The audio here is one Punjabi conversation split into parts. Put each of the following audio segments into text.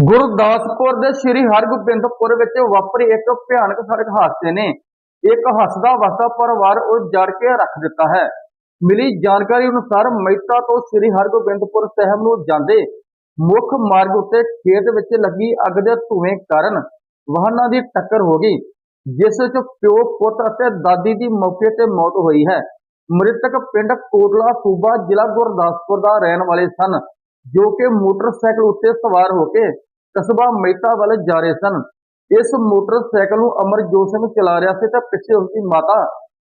ਗੁਰਦਾਸਪੁਰ ਦੇ ਸ੍ਰੀ ਹਰਗੋਬਿੰਦਪੁਰ ਵਿੱਚ ਵਾਪਰੀ ਇੱਕ ਭਿਆਨਕ ਸੜਕ ਹਾਦਸੇ ਨੇ। ਇੱਕ ਹੱਸਦਾ ਵਸਦਾ ਪਰਿਵਾਰ ਉਜੜ ਕੇ ਰੱਖ ਦਿੱਤਾ ਹੈ। ਮਿਲੀ ਜਾਣਕਾਰੀ ਅਨੁਸਾਰ ਮਹਿਤਾ ਤੋਂ ਸ੍ਰੀ ਹਰਗੋਬਿੰਦਪੁਰ ਸਾਹਿਬ ਨੂੰ ਜਾਂਦੇ ਮੁੱਖ ਮਾਰਗ ਉੱਤੇ ਖੇਤ ਵਿੱਚ ਲੱਗੀ ਅੱਗ ਦੇ ਧੂਏ ਕਾਰਨ ਵਾਹਨਾਂ ਦੀ ਟੱਕਰ ਹੋ ਗਈ, ਜਿਸ ਵਿੱਚ ਪਿਓ, ਪੁੱਤ ਅਤੇ ਦਾਦੀ ਦੀ ਮੌਕੇ ਤੇ ਮੌਤ ਹੋਈ ਹੈ। ਮ੍ਰਿਤਕ ਪਿੰਡ ਕੋਟਲਾ ਸੂਬਾ ਜ਼ਿਲ੍ਹਾ ਗੁਰਦਾਸਪੁਰ ਦਾ ਰਹਿਣ ਵਾਲੇ ਸਨ, ਜੋ ਕਿ ਮੋਟਰਸਾਈਕਲ ਉੱਤੇ ਸਵਾਰ ਹੋ ਕੇ ਕਸਬਾ ਮਹਿਤਾ ਵੱਲ ਜਾ ਰਹੇ ਸਨ। ਇਸ ਮੋਟਰਸਾਈਕਲ ਨੂੰ ਅਮਰਜੋਤ ਸਿੰਘ ਚਲਾ ਰਿਹਾ ਸੀ ਤਾਂ ਪਿੱਛੇ ਉਸ ਦੀ ਮਾਤਾ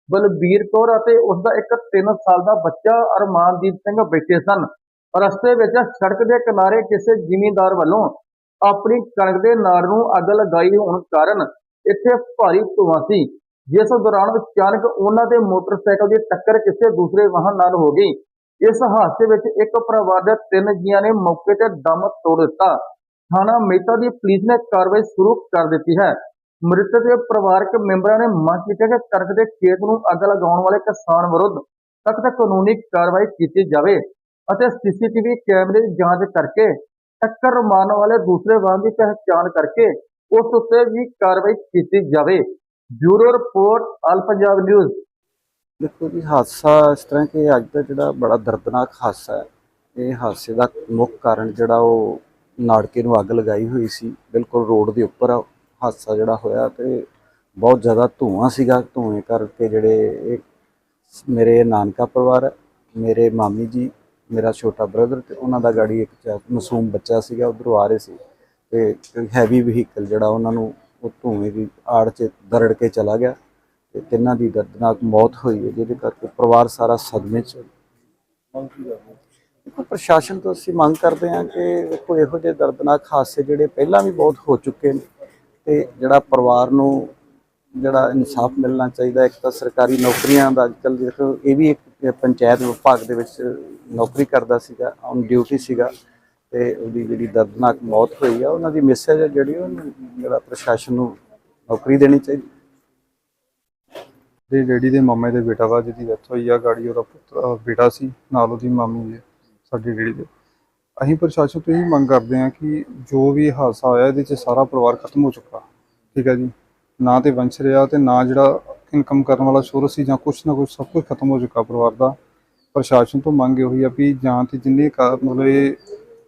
ਬਲਬੀਰ ਕੌਰ ਅਤੇ ਉਸ ਦਾ ਇੱਕ 3 ਸਾਲ ਦਾ ਬੱਚਾ ਅਰਮਾਨਦੀਪ ਸਿੰਘ ਬੈਠੇ ਸਨ। ਰਸਤੇ ਵਿੱਚ ਸੜਕ ਦੇ ਕਿਨਾਰੇ ਕਿਸੇ ਜ਼ਿਮੀਂਦਾਰ ਵੱਲੋਂ ਆਪਣੀ ਕਣਕ ਦੇ ਨਾੜ ਨੂੰ ਅੱਗ ਲਗਾਈ ਹੋਣ ਕਾਰਨ ਇੱਥੇ ਭਾਰੀ ਧੂੰਆਂ ਸੀ। ਜਿਸ ਦੌਰਾਨ ਅਚਾਨਕ ਉਹਨਾਂ ਦੇ ਮੋਟਰਸਾਈਕਲ ਦੀ ਟੱਕਰ ਕਿਸੇ ਦੂਸਰੇ ਵਾਹਨ ਨਾਲ ਹੋ ਗਈ। ਇਸ ਹਾਦਸੇ ਵਿੱਚ ਇੱਕ ਪਰਿਵਾਰ ਦੇ ਤਿੰਨ ਜੀਆਂ ਨੇ ਮੌਕੇ ਤੇ ਦਮ ਤੋੜ ਦਿੱਤਾ। ਥਾਣਾ ਮਹਿਤਾ ਦੀ ਪੁਲਿਸ ਨੇ ਕਾਰਵਾਈ ਸ਼ੁਰੂ ਕਰ ਦਿੱਤੀ ਹੈ। ਮ੍ਰਿਤਕ ਦੇ ਪਰਿਵਾਰਕ ਮੈਂਬਰਾਂ ਨੇ ਮੰਗ ਕੀਤੀ ਕਿ ਕਣਕ ਦੇ ਖੇਤ ਨੂੰ ਅੱਗ ਲਗਾਉਣ ਵਾਲੇ ਕਿਸਾਨ ਵਿਰੁੱਧ ਸਖਤ ਕਾਨੂੰਨੀ ਕਾਰਵਾਈ ਕੀਤੀ ਜਾਵੇ ਅਤੇ ਸੀਸੀਟੀਵੀ ਕੈਮਰੇ ਦੀ ਜਾਂਚ ਕਰਕੇ ਟੱਕਰ ਮਾਰਨ ਵਾਲੇ ਦੂਸਰੇ ਵਾਹਨ ਦੀ ਪਹਿਚਾਣ ਕਰਕੇ ਉਸ ਉੱਤੇ ਵੀ ਕਾਰਵਾਈ ਕੀਤੀ ਜਾਵੇ। Bureau report all Punjab news. ਦੇਖੋ ਜੀ, ਹਾਦਸਾ ਇਸ ਤਰ੍ਹਾਂ ਕਿ ਅੱਜ ਦਾ ਜਿਹੜਾ ਬੜਾ ਦਰਦਨਾਕ ਹਾਦਸਾ ਹੈ। ਇਹ ਹਾਦਸੇ ਦਾ ਮੁੱਖ ਕਾਰਨ ਜਿਹੜਾ ਉਹ ਨਾੜਕੇ ਨੂੰ ਅੱਗ ਲਗਾਈ ਹੋਈ ਸੀ, ਬਿਲਕੁਲ ਰੋਡ ਦੇ ਉੱਪਰ ਹਾਦਸਾ ਜਿਹੜਾ ਹੋਇਆ ਤੇ ਬਹੁਤ ਜ਼ਿਆਦਾ ਧੂਆਂ ਸੀਗਾ, ਧੂਏ ਕਰਕੇ ਜਿਹੜੇ ਮੇਰੇ ਨਾਨਕਾ ਪਰਿਵਾਰ ਹੈ, ਮੇਰੇ ਮਾਮੀ ਜੀ, ਮੇਰਾ ਛੋਟਾ ਬ੍ਰਦਰ ਤੇ ਉਹਨਾਂ ਦਾ ਗਾੜੀ ਇੱਕ ਚਾ- ਮਾਸੂਮ ਬੱਚਾ ਸੀਗਾ, ਉਧਰੋਂ ਆ ਰਹੇ ਸੀ ਤੇ ਹੈਵੀ ਵਹੀਕਲ ਜਿਹੜਾ ਉਹਨਾਂ ਨੂੰ ਉਹ ਧੂਏ ਦੀ ਆੜ 'ਚ ਦਰੜ ਕੇ ਚਲਾ ਗਿਆ ਤੇ ਤਿੰਨਾਂ ਦੀ ਦਰਦਨਾਕ ਮੌਤ ਹੋਈ ਹੈ, ਜਿਹਦੇ ਕਰਕੇ ਪਰਿਵਾਰ ਸਾਰਾ ਸਦਮੇ 'ਚ ਦੇਖੋ ਪ੍ਰਸ਼ਾਸਨ ਤੋਂ ਅਸੀਂ ਮੰਗ ਕਰਦੇ ਹਾਂ ਕਿ ਦੇਖੋ, ਇਹੋ ਜਿਹੇ ਦਰਦਨਾਕ ਹਾਦਸੇ ਜਿਹੜੇ ਪਹਿਲਾਂ ਵੀ ਬਹੁਤ ਹੋ ਚੁੱਕੇ ਨੇ ਤੇ ਜਿਹੜਾ ਪਰਿਵਾਰ ਨੂੰ ਜਿਹੜਾ ਇਨਸਾਫ ਮਿਲਣਾ ਚਾਹੀਦਾ, ਇੱਕ ਤਾਂ ਸਰਕਾਰੀ ਨੌਕਰੀਆਂ ਦਾ ਅੱਜਕੱਲ ਦੇਖੋ, ਇਹ ਵੀ ਇੱਕ ਪੰਚਾਇਤ ਵਿਭਾਗ ਦੇ ਵਿੱਚ ਨੌਕਰੀ ਕਰਦਾ ਸੀਗਾ, ਔਨ ਡਿਊਟੀ ਸੀਗਾ ਤੇ ਉਹਦੀ ਜਿਹੜੀ ਦਰਦਨਾਕ ਮੌਤ ਹੋਈ ਆ, ਉਹਨਾਂ ਦੀ ਮਿਸਜ ਜਿਹੜੀ ਉਹਨੂੰ ਜਿਹੜਾ ਪ੍ਰਸ਼ਾਸਨ ਨੂੰ ਨੌਕਰੀ ਦੇਣੀ ਚਾਹੀਦੀ। ਦੇ ਡੈਡੀ ਦੇ ਮਾਮੇ ਦੇ ਬੇਟਾ ਵਾ, ਜਿਹਦੀ ਡੈਥ ਹੋਈ ਆ, ਗਾੜੀ ਉਹਦਾ ਪੁੱਤਰ ਬੇਟਾ ਸੀ, ਨਾਲ ਉਹਦੀ ਮਾਮੀ ਹੈ। ਸਾਡੇ ਡੈਡੀ ਦੇ। ਅਸੀਂ ਪ੍ਰਸ਼ਾਸਨ ਤੋਂ ਇਹ ਮੰਗ ਕਰਦੇ ਹਾਂ ਕਿ ਜੋ ਵੀ ਹਾਦਸਾ ਹੋਇਆ, ਇਹਦੇ 'ਚ ਸਾਰਾ ਪਰਿਵਾਰ ਖਤਮ ਹੋ ਚੁੱਕਾ। ਠੀਕ ਹੈ ਜੀ? ਨਾ ਤੇ ਵੰਸ਼ ਰਿਹਾ ਤੇ ਨਾ ਜਿਹੜਾ ਇਨਕਮ ਕਰਨ ਵਾਲਾ ਸੋਰਸ ਸੀ ਜਾਂ ਕੁਛ ਨਾ ਕੁਛ, ਸਭ ਕੁਝ ਖਤਮ ਹੋ ਚੁੱਕਾ ਪਰਿਵਾਰ ਦਾ। ਪ੍ਰਸ਼ਾਸਨ ਤੋਂ ਮੰਗ ਇਹੋ ਹੀ ਆ ਵੀ ਜਾਂ ਤੇ ਜਿੰਨੇ ਕਾ- ਮਤਲਬ ਇਹ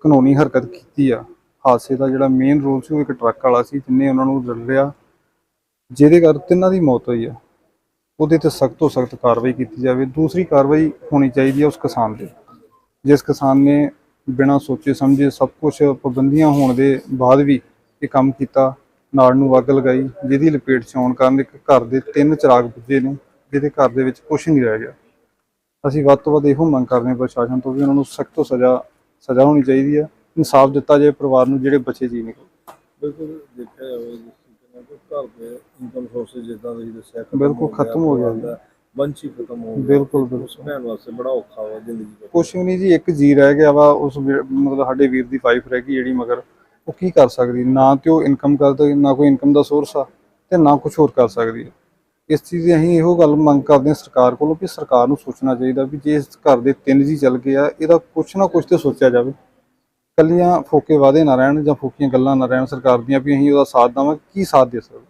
ਕਾਨੂੰਨੀ ਹਰਕਤ ਕੀਤੀ ਆ, ਹਾਦਸੇ ਦਾ ਜਿਹੜਾ ਮੇਨ ਰੋਲ ਸੀ ਉਹ ਇੱਕ ਟਰੱਕ ਵਾਲਾ ਸੀ, ਜਿੰਨੇ ਉਹਨਾਂ ਨੂੰ ਰਲਿਆ ਜਿਹਦੇ ਕਰ ਤਿੰਨਾਂ ਦੀ ਮੌਤ ਹੋਈ ਆ। ਉਹਦੇ ਤੇ ਸਖਤ ਤੋਂ ਸਖਤ ਕਾਰਵਾਈ ਕੀਤੀ ਜਾਵੇ। ਦੂਸਰੀ ਕਾਰਵਾਈ ਹੋਣੀ ਚਾਹੀਦੀ ਹੈ ਉਸ ਕਿਸਾਨ ਤੇ। ਜਿਸ ਕਿਸਾਨ ਨੇ ਬਿਨਾਂ ਸੋਚੇ ਸਮਝੇ ਸਭ ਕੁਝ ਪਾਬੰਦੀਆਂ ਹੋਣ ਦੇ ਬਾਅਦ ਵੀ ਇਹ ਕੰਮ ਕੀਤਾ ਨਾੜ ਨੂੰ ਅੱਗ ਲਗਾਈ ਜਿਹਦੀ ਲਪੇਟ 'ਚ ਆਉਣ ਕਾਰਨ ਇੱਕ ਘਰ ਦੇ ਤਿੰਨ ਚਿਰਾਗ ਬੁੱਝੇ ਨੇ ਜਿਹਦੇ ਘਰ ਦੇ ਵਿੱਚ ਕੁਝ ਨਹੀਂ ਰਹਿ ਗਿਆ। ਅਸੀਂ ਵੱਧ ਤੋਂ ਵੱਧ ਇਹੋ ਮੰਗ ਕਰਦੇ ਹਾਂ ਪ੍ਰਸ਼ਾਸਨ ਤੋਂ ਵੀ ਉਹਨਾਂ ਨੂੰ ਸਖਤ ਤੋਂ ਸਜ਼ਾ ਸਜ਼ਾ ਹੋਣੀ ਚਾਹੀਦੀ ਹੈ ਇਨਸਾਫ ਦਿੱਤਾ ਜਾਏ ਪਰਿਵਾਰ ਨੂੰ ਜਿਹੜੇ ਬੱਚੇ ਜੀ ਨੇ। ਬਿਲਕੁਲ ਦੇਖਿਆ ਜਾਵੇ ਜਿਸ ਕਿ ਘਰ ਦੇ ਇਨਕਮ ਸੋਰਸਸ ਜਿੱਦਾਂ ਤੁਸੀਂ ਦੱਸਿਆ ਬਿਲਕੁਲ ਖਤਮ ਹੋ ਗਿਆ ਹੀ ਖਤਮ ਹੋ ਬਿਲਕੁਲ, ਬਿਲਕੁਲ। ਭੈਣ ਵਾਸਤੇ ਬੜਾ ਔਖਾ ਵਾ ਜ਼ਿੰਦਗੀ ਦਾ। ਕੁਛ ਵੀ ਨਹੀਂ ਜੀ ਇੱਕ ਜੀ ਰਹਿ ਗਿਆ ਵਾ ਉਸ ਮਤਲਬ ਸਾਡੇ ਵੀਰ ਦੀ ਵਾਈਫ ਰਹਿ ਗਈ ਜਿਹੜੀ ਮਗਰ ਉਹ ਕੀ ਕਰ ਸਕਦੀ? ਨਾ ਤੇ ਉਹ ਇਨਕਮ ਕਰਦਾ ਨਾ ਕੋਈ ਇਨਕਮ ਦਾ ਸੋਰਸ ਆ ਤੇ ਨਾ ਕੁਝ ਹੋਰ ਕਰ ਸਕਦੀ ਹੈ ਇਸ ਚੀਜ਼ ਦੀ ਅਸੀਂ ਇਹੋ ਗੱਲ ਮੰਗ ਕਰਦੇ ਹਾਂ ਸਰਕਾਰ ਕੋਲੋਂ ਕਿ ਸਰਕਾਰ ਨੂੰ ਸੋਚਣਾ ਚਾਹੀਦਾ ਵੀ ਜੇ ਇਸ ਘਰ ਦੇ ਤਿੰਨ ਜੀ ਚੱਲ ਗਏ ਆ ਇਹਦਾ ਕੁਛ ਨਾ ਕੁਛ ਤੇ ਸੋਚਿਆ ਜਾਵੇ। ਕੱਲੀਆਂ ਫੋਕੇ ਵਾਦੇ ਨਾ ਰਹਿਣ ਜਾਂ ਫੋਕੀਆਂ ਗੱਲਾਂ ਨਾ ਰਹਿਣ ਸਰਕਾਰ ਦੀਆਂ ਵੀ ਅਸੀਂ ਉਹਦਾ ਸਾਥ ਦੇਵਾਂਗੇ। ਕੀ ਸਾਥ ਦੇ ਸਕਦੇ?